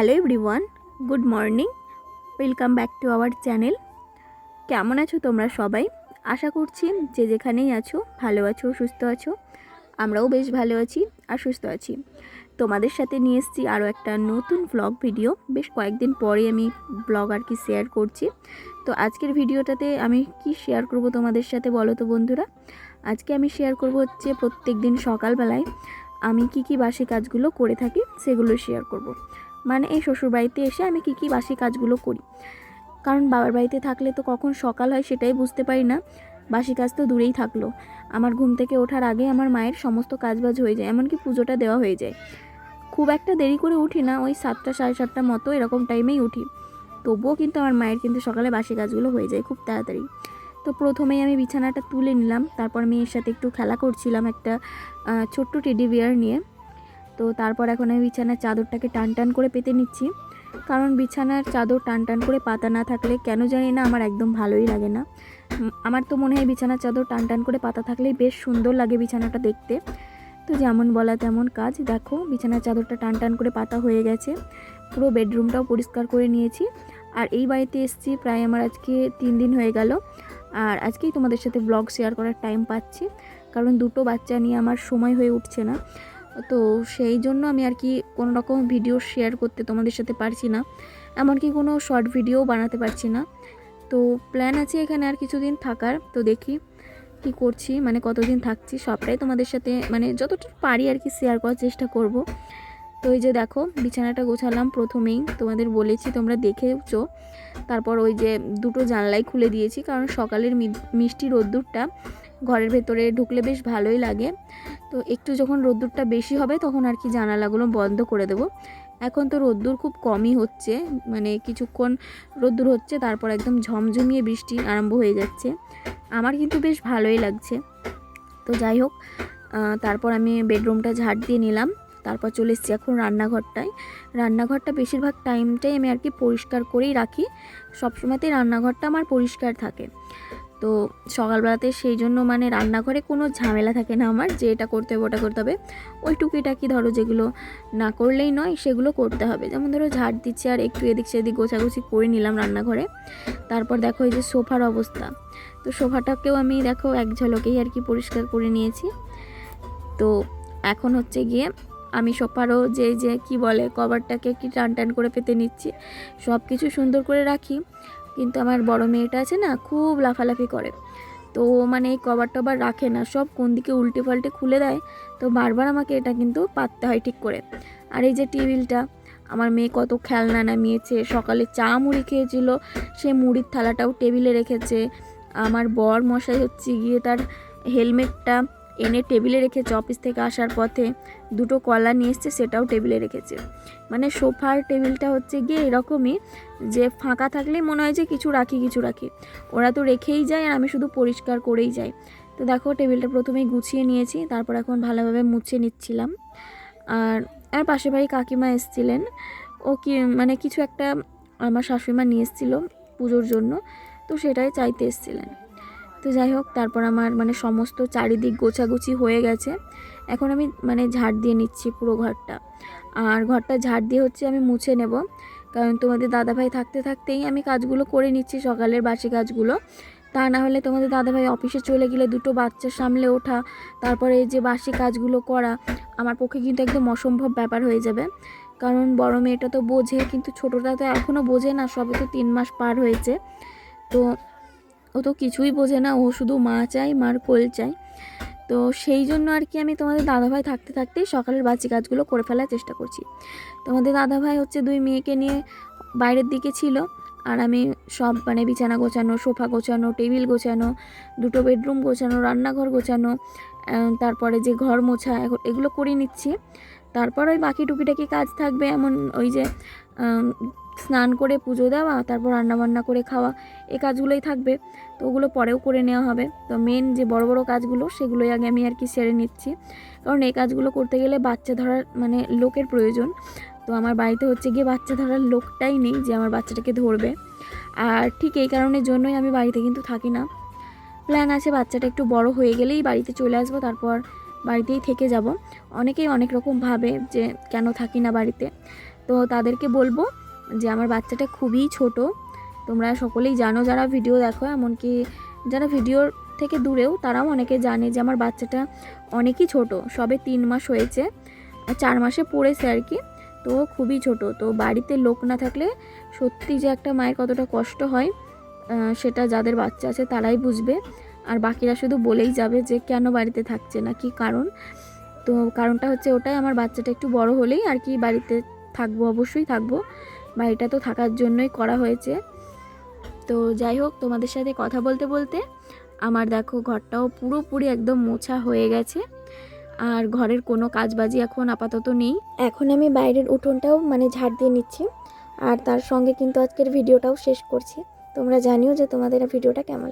Hello everyone good morning welcome back to our channel কেমন আছো তোমরা সবাই? আশা করছি যে যেখানেই আছো, ভালো আছো, সুস্থ আছো, আমরাও বেশ ভালো আছি আর সুস্থ আছি। তোমাদের সাথে নিয়ে এসেছি আরও একটা নতুন ব্লগ ভিডিও বেশ কয়েকদিন পরে আমি ব্লগ আর কি শেয়ার করছি। তো আজকের ভিডিওটাতে আমি কি শেয়ার করব তোমাদের সাথে বলো তো বন্ধুরা? আজকে আমি শেয়ার করব হচ্ছে প্রত্যেক দিন সকালবেলায় আমি কি কি বাসি কাজগুলো করে থাকি, সেগুলো শেয়ার করব। মানে এই শ্বশুর বাড়িতে এসে আমি কি কি বাসি কাজগুলো করি। কারণ বাবার বাড়িতে থাকলে তো কখন সকাল হয় সেটাই বুঝতে পারি না। বাসি কাজ তো দূরেই থাকল। আমার ঘুম থেকে ওঠার আগে আমার মায়ের সমস্ত কাজবাজ হয়ে যায়, এমনকি পুজোটা দেওয়া হয়ে যায়। খুব একটা দেরি করে উঠি না, ওই সাতটা, সাড়ে সাতটার মতো এরকম টাইমেই উঠি। তবুও কিন্তু আমার মায়ের কিন্তু সকালে বাসি কাজগুলো হয়ে যায় খুব তাড়াতাড়ি। তো প্রথমেই আমি বিছানাটা তুলে নিলাম, তারপর মেয়ের সাথে একটু খেলা করছিলাম একটা ছোট্ট টেডি বিয়ার নিয়ে। তো তারপর এখন আমি বিছানার চাদরটাকে টান টান করে পেতে নিচ্ছি। কারণ বিছানার চাদর টান টান করে পাতা না থাকলে কেন জানি না আমার একদম ভালোই লাগে না। আমার তো মনে হয় বিছানার চাদর টান টান করে পাতা থাকলেই বেশ সুন্দর লাগে বিছানাটা দেখতে। তো যেমন বলা তেমন কাজ। দেখো, বিছানার চাদরটা টান টান করে পাতা হয়ে গেছে। পুরো বেডরুমটাও পরিষ্কার করে নিয়েছি। আর এই বাড়িতে এসেছি প্রায় আমার আজকে তিন দিন হয়ে গেল। আর আজকেই তোমাদের সাথে ব্লগ শেয়ার করার টাইম পাচ্ছি। কারণ দুটো বাচ্চা নিয়ে আমার সময় হয়ে উঠছে না। তো সেই জন্য আমি আর কি কোনো রকম ভিডিও শেয়ার করতে তোমাদের সাথে পারছি না। এমনকি কোনো শর্ট ভিডিও বানাতে পারছি না। তো প্ল্যান আছে এখানে আর কিছুদিন থাকার, তো দেখি কি করছি মানে কতদিন থাকছি, সবটাই তোমাদের সাথে মানে যতটুকু পারি আর কি শেয়ার করার চেষ্টা করব। তো এই যে দেখো, বিছানাটা গোছালাম প্রথমেই, তোমাদের বলেছি তোমরা দেখেওছো তারপর ওই যে দুটো জানলাই খুলে দিয়েছি, কারণ সকালের মিষ্টি রোদ্দুরটা ঘরের ভেতরে ঢুকলে বেশ ভালোই লাগে। তো একটু যখন রোদ্দুরটা বেশি হবে তখন আর কি জানালাগুলো বন্ধ করে দেবো। এখন তো রোদ্দুর খুব কমই হচ্ছে মানে কিছুক্ষণ রোদ্দুর হচ্ছে, তারপর একদম ঝমঝমিয়ে বৃষ্টি আরম্ভ হয়ে যাচ্ছে। আমার কিন্তু বেশ ভালোই লাগছে। তো যাই হোক তারপর আমি বেডরুমটা ঝাড় দিয়ে নিলাম, তারপর চলে এসেছি এখন রান্নাঘরটায়। রান্নাঘরটা বেশিরভাগ টাইমটাই আমি আর কি পরিষ্কার করেই রাখি। সবসময়তেই রান্নাঘরটা আমার পরিষ্কার থাকে। তো সকালবেলাতে সেই জন্য মানে রান্নাঘরে কোনো ঝামেলা থাকে না আমার যে এটা করতে হবে, ওটা করতে হবে। ওই টুকিটাকি ধরো যেগুলো না করলেই নয়, সেগুলো করতে হবে। যেমন ধরো ঝাড় দিচ্ছে আর একটু এদিক সেদিক গোছাগুছি করে নিলাম রান্নাঘরে। তারপর দেখো এই যে সোফার অবস্থা। তো সোফাটাকেও আমি দেখো এক ঝলকেই আর কি পরিষ্কার করে নিয়েছি। তো এখন হচ্ছে গিয়ে আমি সোফারও যে যে কি বলে কভারটাকে কি টান টান করে পেতে নিচ্ছি। সব কিছু সুন্দর করে রাখি। কিন্তু আমার বড় মেয়েটা আছে না, খুব লাফালাফি করে। তো মানে এই কভার টভার রাখে না, সব কোন দিকে উল্টে পাল্টে খুলে দেয়, তো বারবার আমাকে এটা কিন্তু পাততে হয় ঠিক করে। আর এই যে টেবিলটা, আমার মেয়ে কত খেলনা নামিয়েছে, সকালে চা মুড়ি খেয়েছিল, সে মুড়ির থালাটাও টেবিলে রেখেছে। আমার বর মশাই হচ্ছে গিয়ে তার হেলমেটটা এনে টেবিলে রেখেছে অফিস থেকে আসার পথে দুটো কলা নিয়ে এসছে, সেটাও টেবিলে রেখেছে। মানে সোফার টেবিলটা হচ্ছে গিয়ে এরকমই, যে ফাঁকা থাকলেই মনে হয় যে কিছু রাখি কিছু রাখি। ওরা তো রেখেই যায় আর আমি শুধু পরিষ্কার করেই যাই। তো দেখো, টেবিলটা প্রথমেই গুছিয়ে নিয়েছি, তারপর এখন ভালোভাবে মুছে নিচ্ছিলাম। আর আর পাশের বাড়ি কাকিমা এসেছিলেন। ও কি মানে কিছু একটা আমার শাশুড়িমা নিয়ে এসেছিল পুজোর জন্য, তো সেটাই চাইতে এসেছিলেন। তো যাই হোক, তারপর আমার মানে সমস্ত চারিদিক গোছাগুছি হয়ে গেছে। এখন আমি মানে ঝাড় দিয়ে নিচ্ছি পুরো ঘরটা। আর ঘরটা ঝাড় দিয়ে হচ্ছে আমি মুছে নেব। কারণ তোমাদের দাদাভাই থাকতে থাকতেই আমি কাজগুলো করে নিচ্ছি সকালের বাসি কাজগুলো। তা না হলে তোমাদের দাদাভাই অফিসে চলে গেলে দুটো বাচ্চা সামলে ওঠা, তারপরে এই যে বাসি কাজগুলো করা, আমার পক্ষে কিন্তু একদম অসম্ভব ব্যাপার হয়ে যাবে। কারণ বড় মেয়েটা তো বোঝে, কিন্তু ছোটোটা তো এখনও বোঝে না, সবে তো তিন মাস পার হয়েছে। তো ও তো কিছুই বোঝে না, ও শুধু মা চাই, মার কোল চাই। তো সেই জন্য আর কি আমি তোমাদের দাদাভাই থাকতে থাকতেই সকালের বাচ্চা কাজগুলো করে ফেলার চেষ্টা করছি। তোমাদের দাদাভাই হচ্ছে দুই মেয়েকে নিয়ে বাইরের দিকে ছিল, আর আমি সব মানে বিছানা গোছানো, সোফা গোছানো, টেবিল গোছানো, দুটো বেডরুম গোছানো, রান্নাঘর গোছানো তারপরে যে ঘর মোছা এগ- এগুলো করে নিচ্ছি। তারপর ওই বাকি টুকিটাকি কাজ থাকবে, এমন ওই যে স্নান করে পুজো দেওয়া, তারপর রান্নাবান্না করে খাওয়া, এ কাজগুলোই থাকবে। তো ওগুলো পরেও করে নেওয়া হবে। তো মেন যে বড় বড় কাজগুলো, সেগুলোই আগে আমি আর কি সেরে নিচ্ছি। কারণ এই কাজগুলো করতে গেলে বাচ্চা ধরার মানে লোকের প্রয়োজন। তো আমার বাড়িতে হচ্ছে গিয়ে বাচ্চা ধরার লোকটাই নেই যে আমার বাচ্চাটাকে ধরবে। আর ঠিক এই কারণের জন্যই আমি বাড়িতে কিন্তু থাকি না। প্ল্যান আছে বাচ্চাটা একটু বড় হয়ে গেলেই বাড়িতে চলে আসব, তারপর বাড়িতেই থেকে যাব। অনেকেই অনেক রকম ভাবে যে, কেন থাকি না বাড়িতে? তো তাদেরকে বলব যে, আমার বাচ্চাটা খুবই ছোট। তোমরা সকলেই জানো যারা ভিডিও দেখো, এমনকি যারা ভিডিওর থেকে দূরেও, তারাও অনেকে জানে যে, আমার বাচ্চাটা অনেকই ছোট। সবে তিন মাস হয়েছে চার মাসে পড়েছে আর কি। তো খুবই ছোট। তো বাড়িতে লোক না থাকলে সত্যি যে একটা মায়ের কতটা কষ্ট হয় সেটা যাদের বাচ্চা আছে, তারাই বুঝবে। আর বাকিরা শুধু বলেই যাবে যে কেন বাড়িতে থাকছে না, কি কারণ? তো কারণটা হচ্ছে ওটাই, আমার বাচ্চাটা একটু বড় হলেই আর কি বাড়িতে থাকব, অবশ্যই থাকব। বাড়িটা তো থাকার জন্যই করা হয়েছে। তো যাই হোক, তোমাদের সাথে কথা বলতে বলতে আমার দেখো ঘরটাও পুরোপুরি একদম মোছা হয়ে গেছে। আর ঘরের কোনো কাজবাজি এখন আপাতত নেই। এখন আমি বাইরের উঠোনটাও মানে ঝাড় দিয়ে নিচ্ছি। আর তার সঙ্গে কিন্তু আজকের ভিডিওটাও শেষ করছি। তোমরা জানিও যে তোমাদের ভিডিওটা কেমন